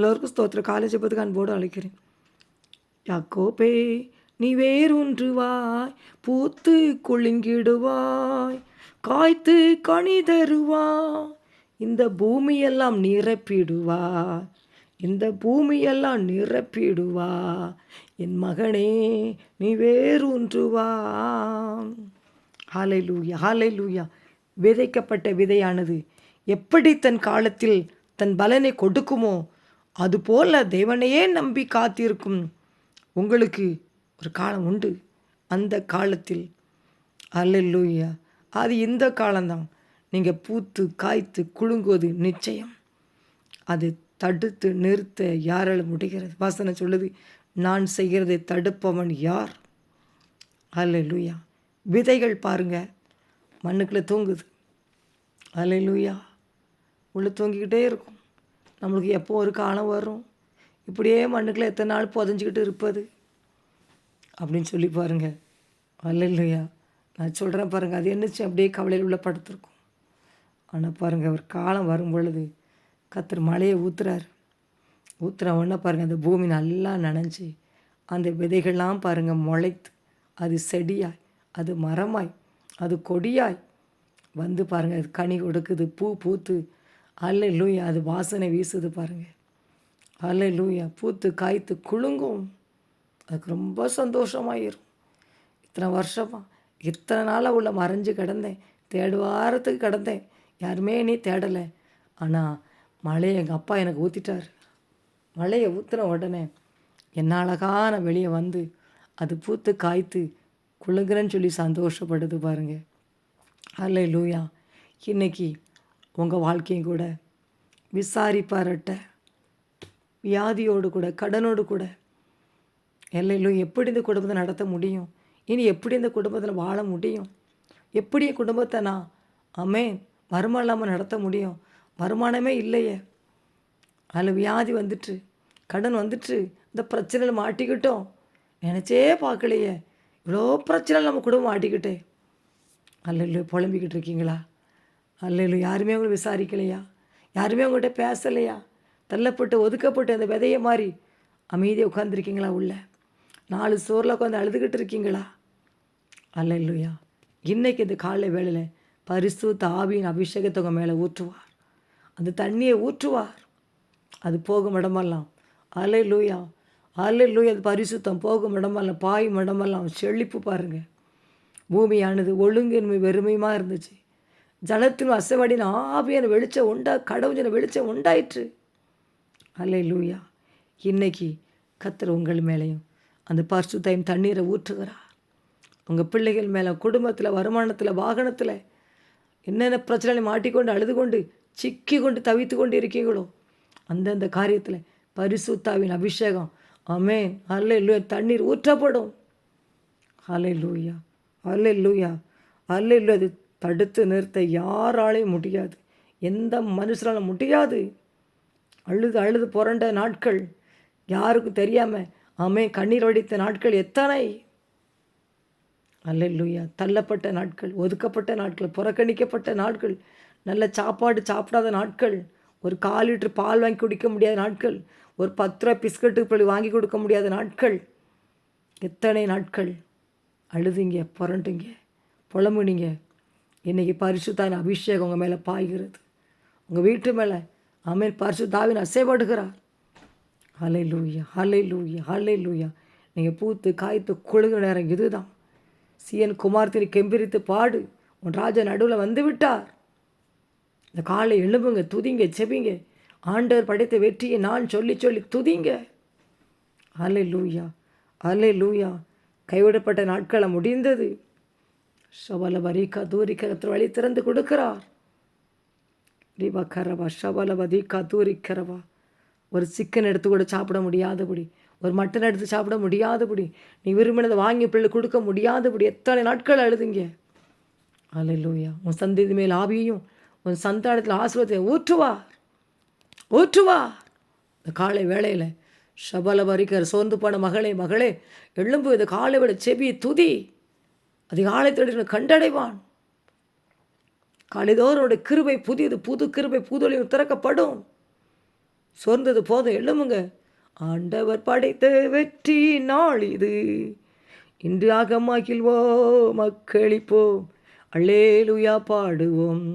எல்லோருக்கும் ஸ்தோத்திர காலேஜ் பத்துக்கு அன்போடு அழைக்கிறேன். யாக்கோபே நீ வேரூன்றுவாய் பூத்து குலுங்கிடுவாய் காய்த்து கனி தருவாய் இந்த பூமியெல்லாம் நிரப்பிடுவா இந்த பூமியெல்லாம் நிரப்பிடுவா என் மகனே நீ வேரூன்றுவா ஹாலை லூயா ஹாலை லூயா விதைக்கப்பட்ட விதையானது எப்படி தன் காலத்தில் தன் பலனை கொடுக்குமோ அதுபோல தேவனையே நம்பி காத்திருக்கும் உங்களுக்கு ஒரு காலம் உண்டு. அந்த காலத்தில் அல்லூயா அது இந்த காலம்தான். நீங்கள் பூத்து காய்த்து குலுங்குவது நிச்சயம். அது தடுத்து நிறுத்த யாரால் முடிகிறது. வாசனை சொல்லுது நான் செய்கிறதை தடுப்பவன் யார்? அல்லூயா விதைகள் பாருங்க. மண்ணுக்குள்ளே தூங்குது. அல்லூயா உள்ளே தூங்கிக்கிட்டே இருக்கும். நம்மளுக்கு எப்போ ஒரு காலம் வரும்? இப்படியே மண்ணுக்குள்ளே எத்தனை நாள் புதஞ்சிக்கிட்டு இருப்பது? அப்படின்னு சொல்லி பாருங்க. இல்லையா நான் சொல்கிறேன் பாருங்கள் அது என்னச்சு அப்படியே கவலையில் உள்ள படுத்துருக்கும். ஆனால் பாருங்கள் அவர் காலம் வரும் பொழுது கத்தர் மழையை ஊற்றுறாரு ஊற்றுற உடனே பாருங்கள் அந்த பூமி நல்லா நனைஞ்சி அந்த விதைகள்லாம் பாருங்கள் முளைத்து அது செடியாய் அது மரமாய் அது கொடியாய் வந்து பாருங்கள் அது கனி கொடுக்குது பூ பூத்து அல்ல லூயா அது வாசனை வீசுது பாருங்கள் அல்ல லூயா பூத்து காய்த்து குலுங்கும். அதுக்கு ரொம்ப சந்தோஷமாயிரும். இத்தனை வருஷமாக இத்தனை நாளாக உள்ள மறைஞ்சு கிடந்தேன். தேடு வாரத்துக்கு கிடந்தேன். யாருமே நீ தேடலை. ஆனால் மழையை எங்கள் அப்பா எனக்கு ஊற்றிட்டார் மழையை ஊற்றின உடனே என்ன அழகான வெளியே வந்து அது பூத்து காய்த்து குழுங்குறேன்னு சொல்லி சந்தோஷப்படுது பாருங்கள் அல்ல லூயா இன்னைக்கு உங்கள் வாழ்க்கையும் கூட. விசாரிப்பாரட்ட. வியாதியோடு கூட கடனோடு கூட. எல்லையிலும் எப்படி இந்த குடும்பத்தை நடத்த முடியும்? இனி எப்படி இந்த குடும்பத்தில் வாழ முடியும்? எப்படி என் குடும்பத்தை நான் அமேன் வருமானம் இல்லாமல் நடத்த முடியும்? வருமானமே இல்லையே. அதில் வியாதி வந்துட்டு கடன் வந்துட்டு இந்த பிரச்சனையில் மாட்டிக்கிட்டோம். நினச்சே பார்க்கலையே. இவ்வளோ பிரச்சனை நம்ம குடும்பம் மாட்டிக்கிட்டே. அல்ல புலம்பிக்கிட்டு இருக்கீங்களா? அல்ல யாருமே அவங்களை விசாரிக்கலையா? யாருமே அவங்கள்ட்ட பேசலையா? தள்ளப்பட்டு ஒதுக்கப்பட்டு அந்த விதையை மாதிரி அமைதியாக உட்காந்துருக்கீங்களா உள்ள? நாலு சோறில் உட்காந்து அழுதுகிட்டு இருக்கீங்களா? அல்ல இல்லையா இன்றைக்கி இந்த காலை வேளையில் பரிசு தாவியின் அபிஷேகத்தை உங்கள் மேலே ஊற்றுவார். அந்த தண்ணியை ஊற்றுவார். அது போகும் இடமெல்லாம். அலை லூயா அலை லூயா அது பரிசுத்தம் போகும் இடமெல்லாம் பாயும் இடமெல்லாம் செழிப்பு பாருங்கள் பூமியானது ஒழுங்கின்மை வெறுமையுமாக இருந்துச்சு. ஜலத்தின் அசைவடின ஆவியான வெளிச்சம் உண்டா கடவுஜன வெளிச்சம் உண்டாயிற்று. அல்ல லூயா இன்னைக்கு கத்தர் உங்கள் மேலேயும் அந்த பரிசுத்தையும் தண்ணீரை ஊற்றுகிறார். உங்கள் பிள்ளைகள் மேலே குடும்பத்தில் வருமானத்தில் வாகனத்தில் என்னென்ன பிரச்சனை மாட்டிக்கொண்டு அழுது கொண்டு சிக்கி கொண்டு தவித்து கொண்டு இருக்கீங்களோ அந்தந்த காரியத்தில் பரிசுத்தாவின் அபிஷேகம். அமே அல்ல லூயா தண்ணீர் ஊற்றப்படும். அல்ல லூயா அல்ல லூயா அல்ல அது தடுத்து நிறுத்த யாராலையும் முடியாது. எந்த மனுஷராலும் முடியாது. அழுது அழுது புரண்ட நாட்கள். யாருக்கும் தெரியாமல் ஆமே கண்ணீர் வடித்த நாட்கள் எத்தனை? அல்லையா தள்ளப்பட்ட நாட்கள் ஒதுக்கப்பட்ட நாட்கள் புறக்கணிக்கப்பட்ட நாட்கள் நல்ல சாப்பாடு சாப்பிடாத நாட்கள் ஒரு கால் லிட்டர் பால் வாங்கி குடிக்க முடியாத நாட்கள் ஒரு பத்து ரூபா பிஸ்கட்டு போய் வாங்கி கொடுக்க முடியாத நாட்கள். எத்தனை நாட்கள்? அழுதுங்க புரண்டுங்க புலம்புனீங்க. இன்றைக்கி பரிசுத்தாவின் அபிஷேகம் உங்கள் மேலே பாய்கிறது. உங்கள் வீட்டு மேலே அமீர் பரிசுத்தாவின் அசைப்படுகிறார் ஹலை லூயா ஹலை லூயா ஹலை லூயா நீங்கள் பூத்து காய்த்து கொழுகிற நேரம் இதுதான். சிஎன் குமார்த்தினி கெம்பிரித்து பாடு. உன் ராஜா நடுவில் வந்து விட்டார். இந்த காலை எழும்புங்க துதிங்க செபிங்க ஆண்டவர் படைத்த வெற்றியை நான் சொல்லி சொல்லி துதிங்க. அலை லூயா அலை லூயா கைவிடப்பட்ட நாட்களை முடிந்தது. ஷபல வரிக்கா தூரிக்க வழி திறந்து கொடுக்கிறார். ரிவா கரவா ஷபல வதிக்கா தூரிக்கிறவா ஒரு சிக்கன் எடுத்து கூட சாப்பிட முடியாதபடி ஒரு மட்டன் எடுத்து சாப்பிட முடியாதபடி நீ விரும்பினதை வாங்கி பிள்ளை கொடுக்க முடியாதபடி எத்தனை நாட்கள் அழுதுங்க. அலையிலூயா உன் சந்ததி மேல் ஆவியையும் உன் சந்தானத்தில் ஆசிரியத்தை ஊற்றுவார். ஊற்றுவார். இந்த காலை வேளையில் சபல வரிக்கிற சோர்ந்து போன மகளே மகளே எழும்பு இந்த காலை விட செவி துதி. அதிகாலை தேடி கண்டடைவான். காலைதோறுடைய கிருபை புதியது புது கிருபை புதுலையும் திறக்கப்படும். சோர்ந்தது போதும் எழுமுங்க ஆண்டவர் படைத்த வெற்றி நாள் இது. இன்று ஆகமாகில்வோ மக்களிப்போம். அல்லே லூயா பாடுவோம்.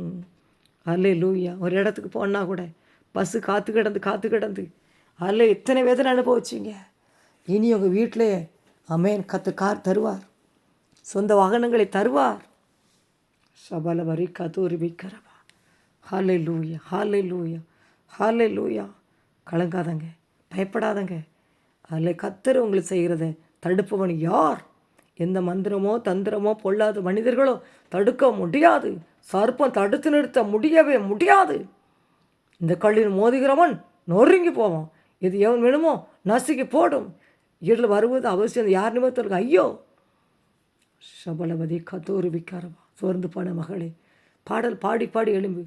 அல்லே லூயா ஒரு இடத்துக்கு போனால் கூட பஸ்ஸு காத்து கிடந்து காத்து கிடந்து. அதில் எத்தனை வேதனை அனுபவிச்சிங்க. இனி உங்கள் வீட்டிலே அமேன் கத்து கார் தருவார். சொந்த வாகனங்களை தருவார். சபல வரி கதூரிபிக்கிறவா ஹாலே லூயா ஹாலே லூயா ஹாலே லூயா கலங்காதங்க பயப்படாதங்க. அதில் கத்தர் உங்களுக்கு செய்கிறத தடுப்பவன் யார்? எந்த மந்திரமோ தந்திரமோ பொல்லாத மனிதர்களோ தடுக்க முடியாது. சர்ப்பம் தடுத்து நிறுத்த முடியவே முடியாது. இந்த கல்லில் மோதுகிறவன் நொறுங்கி போவான். இது எவன் வேணுமோ நசுக்கி போடும். இதில் வருவது அவசியம். யார் நிமித்தம் ஐயோ! சபலவதி கத்தோரு விக்காரவா சோர்ந்து போன மகளே. பாடல் பாடி பாடி எழும்பு.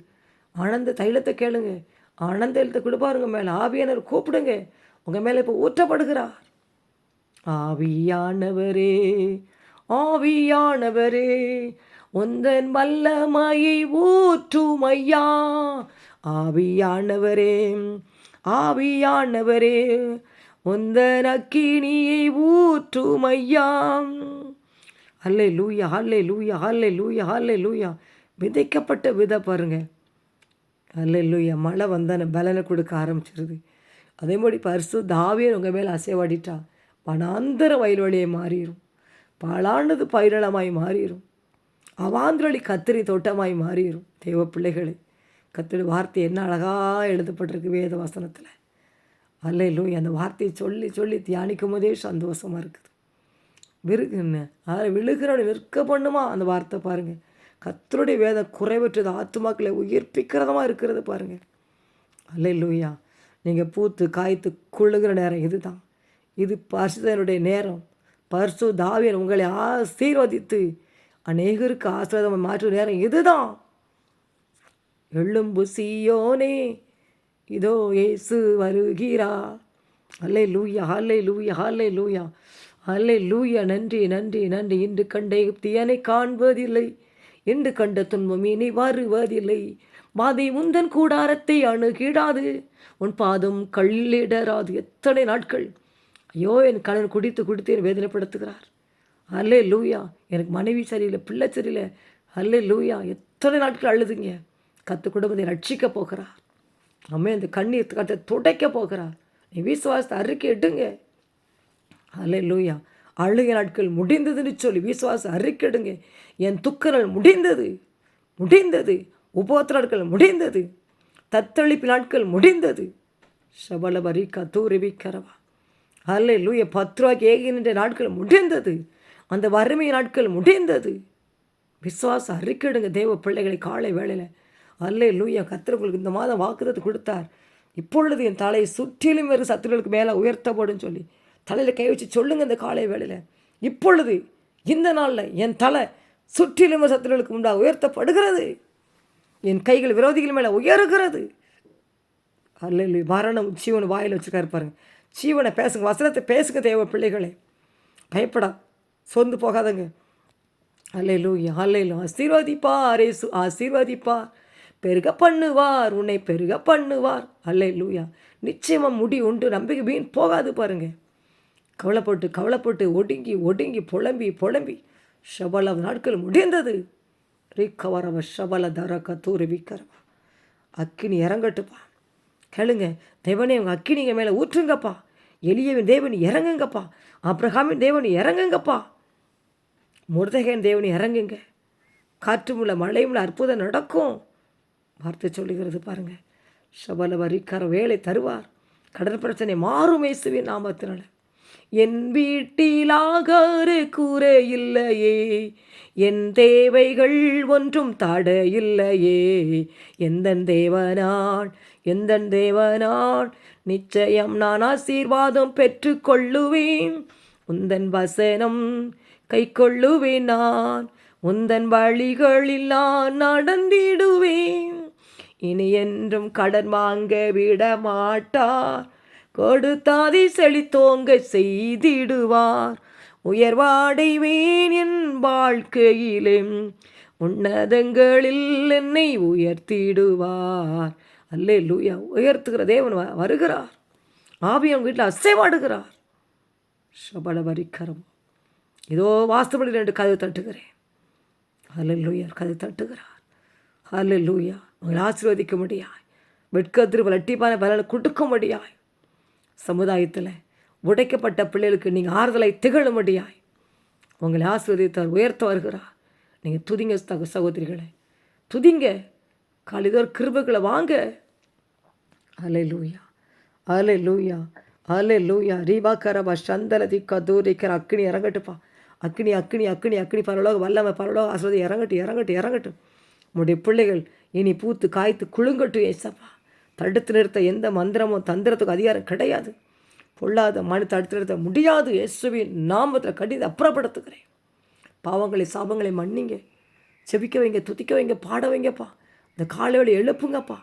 ஆனந்த தைலத்தை கேளுங்க. ஆனந்த எழுத்தை கொடுப்பாருங்க மேலே. ஆவியானவர் கூப்பிடுங்க. உங்கள் மேலே இப்போ ஊற்றப்படுகிறார். ஆவியானவரே ஆவியானவரே உந்தன் வல்லமையை ஊற்றும் ஐயா ஆவியானவரே ஆவியானவரே உந்தன் அக்கினியை ஊற்றும் ஐயா ஹல்லே லூயா ஹல்லே லூயா ஹல்லே லூயா ஹல்லே லூயா விதைக்கப்பட்ட விதை பாருங்கள் ஹல்லே லூயா மழை வந்தான பலனை கொடுக்க ஆரம்பிச்சிருது. அதே மாதிரி பரிசு தாவியர் உங்கள் மேலே அசைவாடிட்டா. வனாந்தர வயல்வெளியை மாறிடும் பாலாண்டது பயிரளமாய் மாறிடும் அவாந்திரளி கத்திரி தோட்டமாய் மாறிடும் தெய்வ பிள்ளைகளே கத்திரி வார்த்தை என்ன அழகாக எழுதப்பட்டிருக்கு வேத வசனத்தில். அல்ல அந்த வார்த்தையை சொல்லி சொல்லி தியானிக்கும் போதே சந்தோஷமாக இருக்குது. விருகுன்னு அதில் விழுகிறவனை வெறுக்க பண்ணுமா? அந்த வார்த்தை பாருங்கள் கத்தருடைய வேதம் குறைவற்றது ஆத்துமாக்களை உயிர்ப்பிக்கிறதமா இருக்கிறது பாருங்கள் அல்ல லூயா நீங்கள் பூத்து காய்த்து குழுகிற நேரம் இதுதான். இது பரிசுதனுடைய நேரம். பரிசு தாவியன் உங்களை ஆசீர்வதித்து அநேகருக்கு ஆசீர்வாதம் மாற்றும் நேரம் இதுதான். எழும்பு சியோனே இதோ ஏசு வருகிறா அல்லை லூயா அல்லை லூயா அல்லை லூயா அல்லே லூயா நன்றி நன்றி நன்றி. இன்று கண்ட எகிப்தியனை காண்பதில்லை. இன்று கண்ட துன்பம் இனி வருவதில்லை. பாதை முந்தன் கூடாரத்தை அணுகிடாது. உன் பாதம் கள்ளிடராது எத்தனை நாட்கள்? ஐயோ என் கணவன் குடித்து குடித்து என் வேதனைப்படுத்துகிறார். அல்லே லூயா எனக்கு மனைவி சரியில்லை பிள்ளை சரியில்லை. அல்லே லூயா எத்தனை நாட்கள் அழுதுங்க. கற்று குடும்பத்தை ரட்சிக்க போகிறார். அம்மே அந்த கண்ணீர் கத்தை துடைக்க போகிறார். நீ விசுவாசத்தை அறிக்கை எடுங்க. அல்ல லூயா அழுகை நாட்கள் முடிந்ததுன்னு சொல்லி விசுவாசம் அறிக்கைடுங்க. என் துக்க முடிந்தது முடிந்தது. உபோத்திர நாட்கள் முடிந்தது. தத்தளிப்பு நாட்கள் முடிந்தது. சபலபரி கத்தூரிவி கரவா அல்ல லூய பத்து ரூபாய்க்கு ஏகின்ற நாட்கள் முடிந்தது. அந்த வறுமை நாட்கள் முடிந்தது. விசுவாசம் அறிக்கைடுங்க தேவ பிள்ளைகளை காலை வேளையில். அல்லே லூயா கத்திரங்களுக்கு இந்த மாதம் வாக்குறது கொடுத்தார். இப்பொழுது என் தலையை சுற்றிலும் வேறு சத்துகளுக்கு மேலே உயர்த்தப்படும் சொல்லி. தலையில் கை வச்சு சொல்லுங்க இந்த காலை வேளையில். இப்பொழுது இந்த நாளில் என் தலை சுற்றிலும் சத்துருகளுக்கு உண்டாக உயர்த்தப்படுகிறது. என் கைகள் விரோதிகள் மேலே உயருகிறது. அல்ல மரணம் ஜீவன் வாயில் வச்சுருக்காரு பாருங்க. ஜீவனை பேசுங்க வசனத்தை பேசுங்க தேவ பிள்ளைகளே. பயப்படா சொந்து போகாதங்க. அல்லையிலூயா அல்லையிலு அரே சு ஆசீர்வாதிப்பா. பெருக பண்ணுவார் உன்னை பெருக பண்ணுவார். அல்லை லூயா நிச்சயமாக முடி உண்டு நம்பிக்கை வீண் போகாது பாருங்கள் கவலைப்பட்டு கவலைப்பட்டு ஒடுங்கி ஒடுங்கி புலம்பி புலம்பி. ஷபல நாட்கள் முடிந்தது. ரீக்கவரவ ஷபல தரக்க தூரி அக்கினி இறங்கட்டுப்பா. கேளுங்க தேவனே உங்கள் அக்கினிங்க மேலே ஊற்றுங்கப்பா. எளியவன் தேவன் இறங்குங்கப்பா. அப்ரஹாமின் தேவன் இறங்குங்கப்பா. முருதகன் தேவன் இறங்குங்க. காற்றுமுள்ள மழையுமுள்ள அற்புதம் நடக்கும். வார்த்தை சொல்லுகிறது பாருங்கள் சபல வரிக்கார வேலை தருவார். கடல் பிரச்சனை மாறும் இயேசுவின் நாமத்தினால. என் வீட்டிலாகார கூரை இல்லையே என் தேவைகள் ஒன்றும் தட இல்லையே எந்த தேவனான் எந்த தேவனான் நிச்சயம் நான் ஆசீர்வாதம் பெற்று கொள்ளுவேன். உந்தன் வசனம் கை கொள்ளுவேன் நான். உந்தன் வழிகளில் நான் நடந்திடுவேன். இனி என்றும் கடன் வாங்க விட மாட்டார் கொடுத்தாதி செழித்தோங்க செய்திடுவார். உயர்வாடைவேன் என் வாழ்க்கையிலே உன்னதங்களில் என்னை உயர்த்திடுவார். அல்லே லூயா உயர்த்துகிற தேவன் வ- வருகிறார். ஆவி அவங்க வீட்டில் அசைவாடுகிறார். சபல வரிக்கரம் ஏதோ வாஸ்துபடி ரெண்டு கதவு தட்டுகிறேன். அல்ல லூயா கதை தட்டுகிறார். அல்ல லூயா உங்களை ஆசீர்வதிக்க முடியாய். வெட்கத்திற்கு லட்டிப்பான பலனை கொடுக்க முடியாய். சமுதாயத்தில் உடைக்கப்பட்ட பிள்ளைகளுக்கு நீங்கள் ஆறுதலை திகழும்படியாய் உங்களை ஆசீர்வதித்தார் உயர்த்த வருகிறார். நீங்கள் துதிங்க தக சகோதரிகளை. துதிங்க. காலிதோர் கிருபைகளை வாங்க. அலை லூயா அலை லூயா அலை லூயா ரீபா கரபா சந்தலதி கதூரிக்கிற அக்னி இறங்கட்டுப்பா. அக்னி அக்னி அக்னி அக்னி. பரலோக வல்லமை பரலோக ஆசிரதி இறங்கட்டும் இறங்கட்டும் இறங்கட்டும். உங்களுடைய பிள்ளைகள் இனி பூத்து காய்த்து குழுங்கட்டும் ஏசப்பா. தடுத்து நிறுத்த எந்த மந்திரமோ தந்திரத்துக்கும் அதிகாரம் கிடையாது. பொல்லாத மனு தடுத்து நிறுத்த முடியாது. இயேசுவின் நாமத்தில் கடிதம் அப்புறப்படுத்துகிறேன். பாவங்களை சாபங்களை மன்னிங்க. செபிக்க வைங்க துதிக்க வைங்க பாட வைங்கப்பா. இந்த காலையோட எழுப்புங்கப்பா.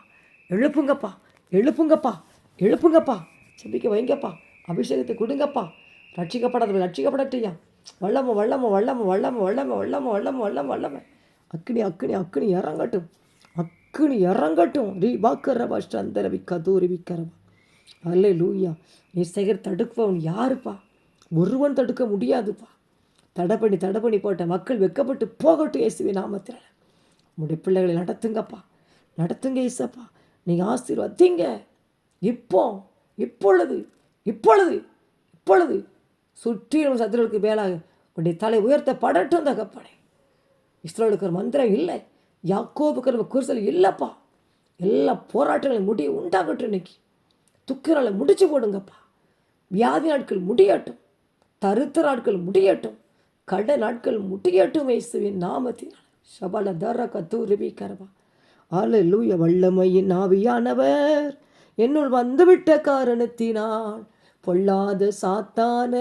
எழுப்புங்கப்பா. எழுப்புங்கப்பா. எழுப்புங்கப்பா. செபிக்க வைங்கப்பா. அபிஷேகத்தை கொடுங்கப்பா. ரட்சிக்கப்படாத ரட்சிக்கப்படட்டியா வல்லம வல்லம வல்லம வல்லம வல்லம வல்லம வல்லம வல்லம வல்லம. அக்னி அக்னி அக்னி இறங்கட்டும். அக்கினி இறங்கட்டும். ரீ பாக்கரவா சந்தரவி கதூரி விக்கரவா அல்ல லூயா நீ சேகர் தடுப்பவன் யாருப்பா? ஒருவன் தடுக்க முடியாதுப்பா. தடை பண்ணி தடை பண்ணி போட்ட மக்கள் வெக்கப்பட்டு போகட்டும் இயேசுவி நாமத்தில் உங்களுடைய பிள்ளைகளை நடத்துங்கப்பா. நடத்துங்க இயேசப்பா நீங்கள் ஆசீர்வதிங்க. இப்போ இப்பொழுது இப்பொழுது இப்பொழுது. சுற்றிலும் சத்துருவுக்கு மேலாக உன்னுடைய தலை உயர்த்த படட்டும் தகப்பனே. இஸ்ரோலுக்கு ஒரு மந்திரம் இல்லை. யாக்கோபுக்கு நம்ம குறிசல் இல்லைப்பா எல்லா போராட்டங்களையும் முடிய உண்டாகட்டும் இன்னைக்கு. துக்க முடிச்சு போடுங்கப்பா. வியாதி நாட்கள் முடியட்டும். தருத்த நாட்கள் முடியட்டும். கட நாட்கள் முடியட்டும் இயேசுவின் நாமத்தினால் சபல தர கத்தூரிபி கரவா. அலலூய வல்லமையின் ஆவியானவர். என்னுள் வந்துவிட்ட காரணத்தினால் பொல்லாத சாத்தான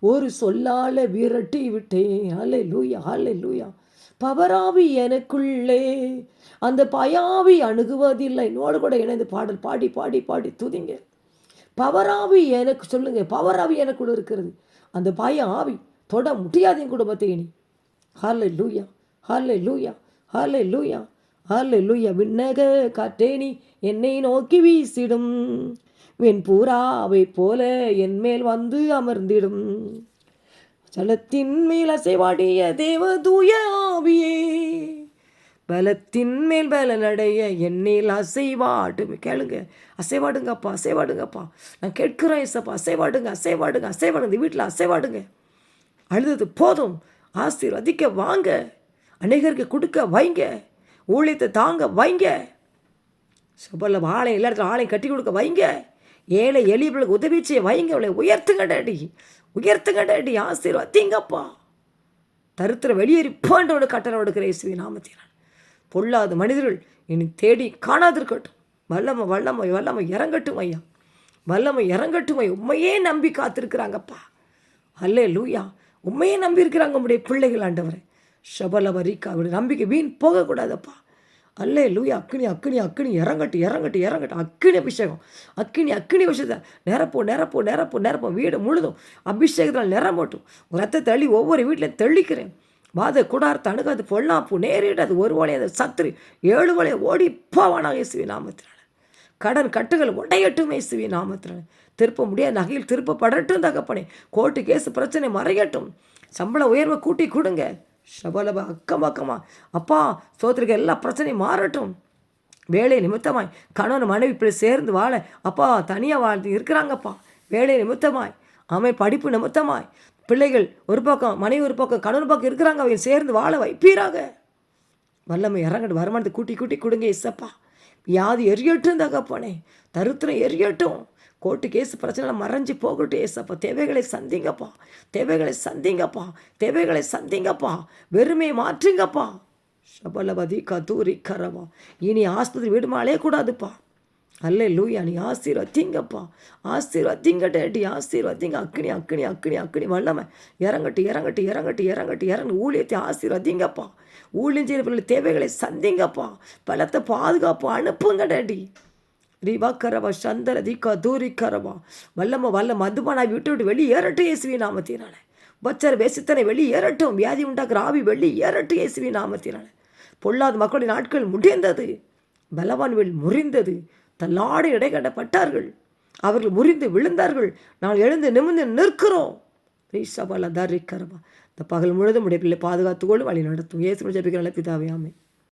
ஒரு சொல்லால விரட்டி விட்டேன். அலை லூயா ஹலே லூயா பவராவி எனக்குள்ளே. அந்த பயாவி அணுகுவதில்லை. என்னோடு கூட இணைந்து பாடல் பாடி பாடி பாடி துதிங்க. பவராவி எனக்கு சொல்லுங்க பவராவி எனக்குள்ள இருக்கிறது. அந்த பய ஆவி தொட முடியாது என் குடும்பத்தை இனி. ஹாலே லூயா ஹாலே லூயா ஹாலே லூயா ஹாலே லூயா விண்ணக காற்றேனி என்னை நோக்கி வீசிடும். வெண்பூராவை போல என் மேல் வந்து அமர்ந்திடும். ஜலத்தின் மேல் அசைவாடிய தேவ தூய ஆவியே. பலத்தின் மேல் பலனடைய என்னில் அசைவாடும் கேளுங்க அசைவாடுங்கப்பா அசைவாடுங்கப்பா. நான் கேட்கிறேன் இசப்பா அசைவாடுங்க அசைவாடுங்க அசைவாடுங்க. வீட்டில் அசைவாடுங்க. அழுதது போதும். ஆசீர்வதிக்க வாங்க. அநேகருக்கு கொடுக்க வைங்க. ஊழியத்தை தாங்க வைங்க. சபல்ல ஆலயம் எல்லா இடத்துல ஆலயம் கட்டி கொடுக்க வைங்க. ஏழை எளியவர்களுக்கு உதவி செய்ய வைங்க. அவளை உயர்த்துங்க டாடி உயர்த்துங்க டேடி ஆசீர்வதிங்கப்பா. தருத்திர வெளியேறிப்பான்றோட கட்டளை கொடுக்கிற இயேசுவி நாமத்தினான் பொல்லாத மனிதர்கள் இனி தேடி காணாதிருக்கட்டும். வல்லமை வல்லமை வல்லமை இறங்கட்டும் ஐயா. வல்லமை இறங்கட்டும் ஐயா. உண்மையே நம்பி காத்திருக்கிறாங்கப்பா. அல்லே லூயா உண்மையே நம்பி இருக்கிறாங்க உங்களுடைய பிள்ளைகள் ஆண்டவரை. ஷபலவரிக்கா அவருடைய நம்பிக்கை வீண் போகக்கூடாதப்பா. அல்லே லூயா அக்னி அக்னி அக்னி இறங்கட்டு இறங்கட்டு இறங்கட்டு. அக்னி அபிஷேகம். அக்னி அக்னி விஷயத்தை நிரப்போ நிரப்போ நிரப்போ நிரப்போம் வீடு முழுதும் அபிஷேகத்தால் நிரம்பட்டும். ரத்த தள்ளி ஒவ்வொரு வீட்டிலையும் தெளிக்கிறேன். வாத குடாரத்தை தணுகாது பொல்லாப்பு நேரிடாது ஒரு வழியை அது சத்துரு. ஏழு வழியை ஓடி போவானா இயேசுவி நாமத்தினால. கடன் கட்டுகள் உடையட்டும் இயேசுவி நாமத்தினால. திருப்ப முடியாத நகையில் திருப்பப்படட்டும் தகப்பனே. கோர்ட்டு கேஸ் பிரச்சனை மறையட்டும். சம்பள உயர்வை கூட்டி கொடுங்க. சபலப அக்கம் பக்கமா அப்பா சோத்திரிக்க எல்லா பிரச்சனையும் மாறட்டும். வேலை நிமித்தமாய். கணவன் மனைவி இப்படி சேர்ந்து வாழ. அப்பா தனியாக வாழ்ந்து இருக்கிறாங்கப்பா. வேலை நிமித்தமாய். அவன் படிப்பு நிமித்தமாய். பிள்ளைகள் ஒரு பக்கம் மனைவி ஒரு பக்கம் கணவன் பக்கம் இருக்கிறாங்க. அவங்க சேர்ந்து வாழ வைப்பீராக. வல்லமை இறங்கட்டு வருமானத்தை கூட்டி கூட்டி கொடுங்க இசப்பா. வியாதி எரியட்டும் தகப்பனே. தருத்திரம் எரியட்டும். கோர்ட்டு கேஸ் பிரச்சனை மறைஞ்சு போகட்டும் ஏசப்பா. தேவைகளை சந்திங்கப்பா. தேவைகளை சந்திங்கப்பா. தேவைகளை சந்திங்கப்பா. வெறுமையை மாற்றுங்கப்பா. சபலபதி கதூரி கரவா. இனி ஆஸ்பத்திரி விடுமாளே கூடாதுப்பா அல்ல லூயா நீ ஆசீர்வதிங்கப்பா. ஆசீர்வதிங்க டேடி. ஆசீர்வதிங்க. அக்னி அக்னி அக்னி அக்னி. வல்லமை. இறங்கட்டு இறங்கட்டு இறங்கட்டு இறங்கட்டு. இறங்கு. ஊழியத்தை ஆசீர்வதிங்கப்பா. ஊழியம் செய்கிற தேவைகளை சந்திங்கப்பா. பலத்தை பாதுகாப்பு அனுப்புங்க டேடி. ரீவா கரவா சந்தர தீக்கா தூரி கரவா. வல்லம வல்ல மதுபானா விட்டு விட்டு வெளியேறட்டும் இயேசுவி நாமத்தினால. பச்சர் வேசித்தனை வெளியேறட்டும் வியாதி உண்டாக்குற ஆவி வெளியேறட்டும் இயேசுவி நாமத்தினால. பொல்லாத மக்களின் நாட்கள் முடிந்தது. பலவான் வில் முறிந்தது. தள்ளாடு இடைகடப்பட்டார்கள் அவர்கள் முறிந்து விழுந்தார்கள். நாங்கள் எழுந்து நிமிர்ந்து நிற்கிறோம். ரீசபால தரிக்கரபா இந்த பகல் முழுதும் உடைய பிள்ளை பாதுகாத்துக்கொள்ளும் வழி நடத்தும். இயேசு ஜபிக்கிற பிதாவே ஆமென்.